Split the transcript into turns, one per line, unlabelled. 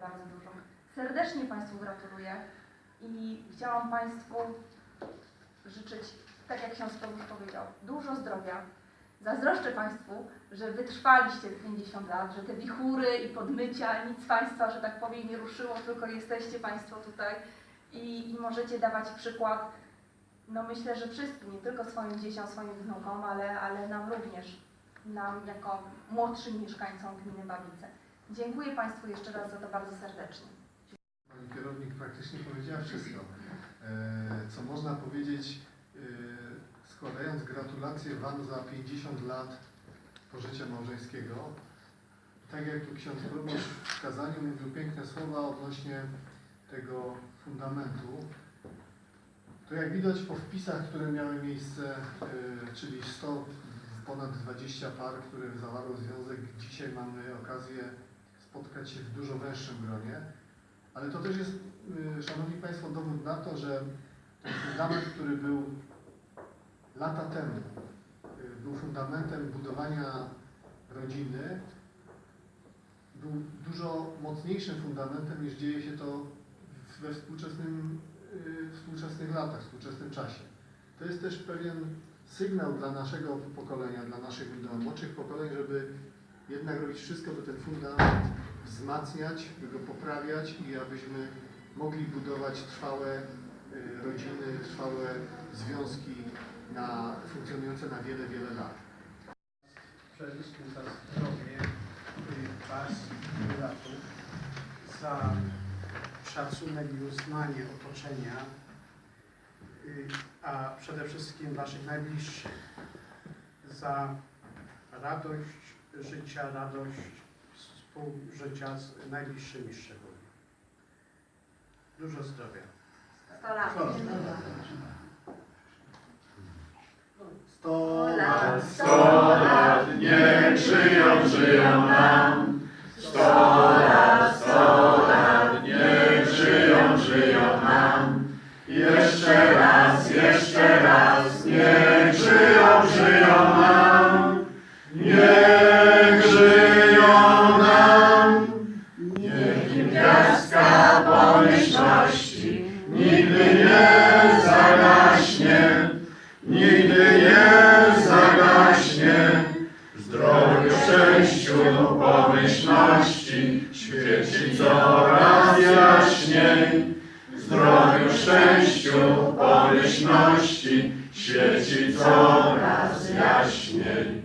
bardzo dużo. Serdecznie Państwu gratuluję i chciałam Państwu życzyć, tak jak ksiądz Tomusz powiedział, dużo zdrowia. Zazdroszczę Państwu, że wytrwaliście te 50 lat, że te wichury i podmycia, nic Państwa, że tak powiem, nie ruszyło, tylko jesteście Państwo tutaj i, i możecie dawać przykład, no myślę, że wszystkim, nie tylko swoim dzieciom, swoim wnukom, ale, ale nam również, nam jako młodszym mieszkańcom gminy Babice. Dziękuję Państwu jeszcze raz za to bardzo serdecznie.
Pani kierownik praktycznie powiedziała wszystko, e, co można powiedzieć, e, składając gratulacje Wam za 50 lat pożycia małżeńskiego. Tak jak tu ksiądz proboszcz w kazaniu mówił piękne słowa odnośnie tego fundamentu, to jak widać po wpisach, które miały miejsce, e, czyli 100, ponad 20 par, które zawarło związek, dzisiaj mamy okazję spotkać się w dużo węższym gronie. Ale to też jest, y, Szanowni Państwo, dowód na to, że ten fundament, który był lata temu, y, był fundamentem budowania rodziny, był dużo mocniejszym fundamentem niż dzieje się to we współczesnym, y, współczesnych latach, współczesnym czasie. To jest też pewien sygnał dla naszego pokolenia, dla naszych młodszych pokoleń, żeby jednak robić wszystko, by ten fundament wzmacniać, by go poprawiać i abyśmy mogli budować trwałe y, rodziny, trwałe związki na, funkcjonujące na wiele, wiele lat.
Przeliczmy za zdrowie y, Was, jubilatów, za szacunek i uznanie otoczenia, y, a przede wszystkim Waszych najbliższych, za radość życia, radość współżycia z najbliższymi szczególnie. Dużo zdrowia.
Sto lat.
Sto
lat,
sto lat, niech żyją, żyją nam. Sto lat, sto lat, niech żyją, żyją nam. Jeszcze raz, jeszcze nigdy nie zagaśnie, nigdy nie zagaśnie. Zdrowiu, szczęściu, no pomyślności świeci coraz jaśniej. Zdrowiu, szczęściu, no pomyślności świeci coraz jaśniej.